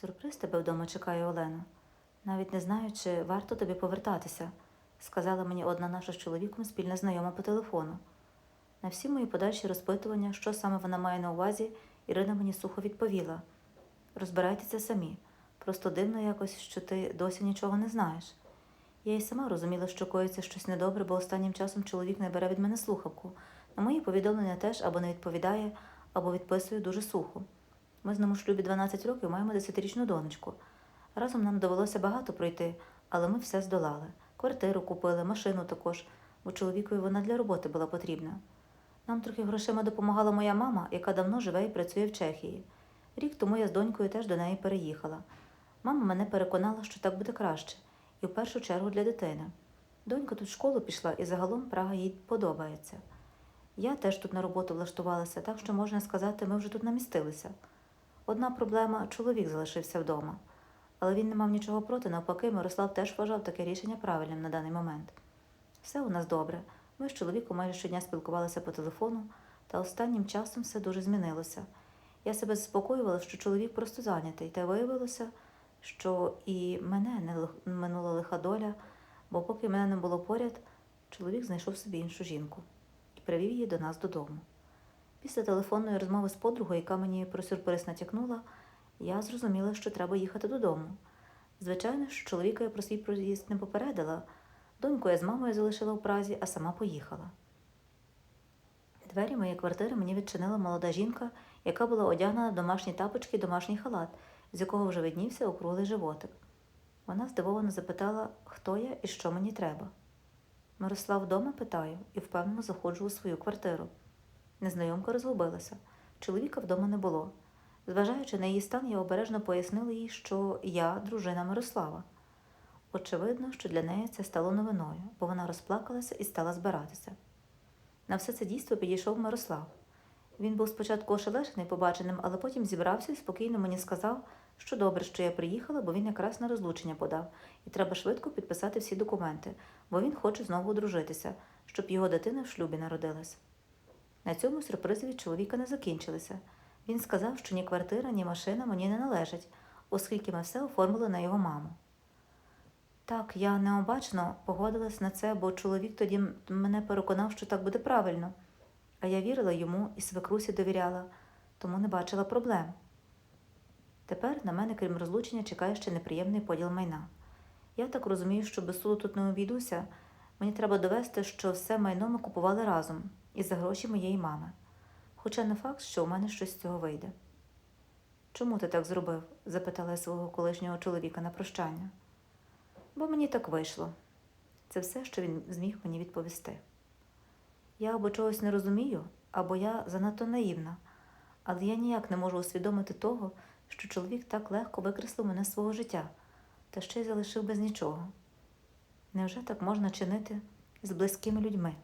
Сюрприз тебе вдома чекає, Олено. Навіть не знаю, чи варто тобі повертатися, сказала мені одна наша з чоловіком спільна знайома по телефону. На всі мої подальші розпитування, що саме вона має на увазі, Ірина мені сухо відповіла: розбирайтеся самі. Просто дивно якось, що ти досі нічого не знаєш. Я й сама розуміла, що коїться щось недобре, бо останнім часом чоловік не бере від мене слухавку. На мої повідомлення теж або не відповідає, або відписує дуже сухо. Ми з ним шлюбі 12 років маємо 10-річну донечку. Разом нам довелося багато пройти, але ми все здолали. Квартиру купили, машину також, бо чоловікові вона для роботи була потрібна. Нам трохи грошима допомагала моя мама, яка давно живе і працює в Чехії. Рік тому я з донькою теж до неї переїхала. Мама мене переконала, що так буде краще, і в першу чергу для дитини. Донька тут в школу пішла, і загалом Прага їй подобається. Я теж тут на роботу влаштувалася, так що можна сказати, ми вже тут намістилися. Одна проблема чоловік залишився вдома, але він не мав нічого проти, навпаки, Мирослав теж вважав таке рішення правильним на даний момент. Все у нас добре. Ми з чоловіком майже щодня спілкувалися по телефону, та останнім часом все дуже змінилося. Я себе заспокоювала, що чоловік просто зайнятий, та виявилося, що і мене не минула лиха доля, бо поки мене не було поряд, чоловік знайшов собі іншу жінку і привів її до нас додому. Після телефонної розмови з подругою, яка мені про сюрприз натякнула, я зрозуміла, що треба їхати додому. Звичайно ж, чоловіка я про свій проїзд не попередила. Доньку я з мамою залишила в Празі, а сама поїхала. Двері моєї квартири мені відчинила молода жінка, яка була одягнена в домашні тапочки і домашній халат, з якого вже виднівся округлий животик. Вона здивовано запитала, хто я і що мені треба. Мирослав вдома питаю і впевнено заходжу у свою квартиру. Незнайомка розгубилася. Чоловіка вдома не було. Зважаючи на її стан, я обережно пояснила їй, що я дружина Мирослава. Очевидно, що для неї це стало новиною, бо вона розплакалася і стала збиратися. На все це дійство підійшов Мирослав. Він був спочатку ошелешений побаченим, але потім зібрався і спокійно мені сказав, що добре, що я приїхала, бо він якраз на розлучення подав, і треба швидко підписати всі документи, бо він хоче знову одружитися, щоб його дитина в шлюбі народилась. На цьому сюрпризи від чоловіка не закінчилися. Він сказав, що ні квартира, ні машина мені не належать, оскільки ми все оформили на його маму. Так, я необачно погодилась на це, бо чоловік тоді мене переконав, що так буде правильно. А я вірила йому і свекрусі довіряла, тому не бачила проблем. Тепер на мене, крім розлучення, чекає ще неприємний поділ майна. Я так розумію, що без суду тут не обійдуся. Мені треба довести, що все майно ми купували разом і за гроші моєї мами. Хоча не факт, що у мене щось з цього вийде. Чому ти так зробив? запитала я свого колишнього чоловіка на прощання. Бо мені так вийшло. Це все, що він зміг мені відповісти. Я або чогось не розумію, або я занадто наївна, але я ніяк не можу усвідомити того, що чоловік так легко викреслив мене з свого життя, та ще й залишив без нічого. Невже так можна чинити з близькими людьми?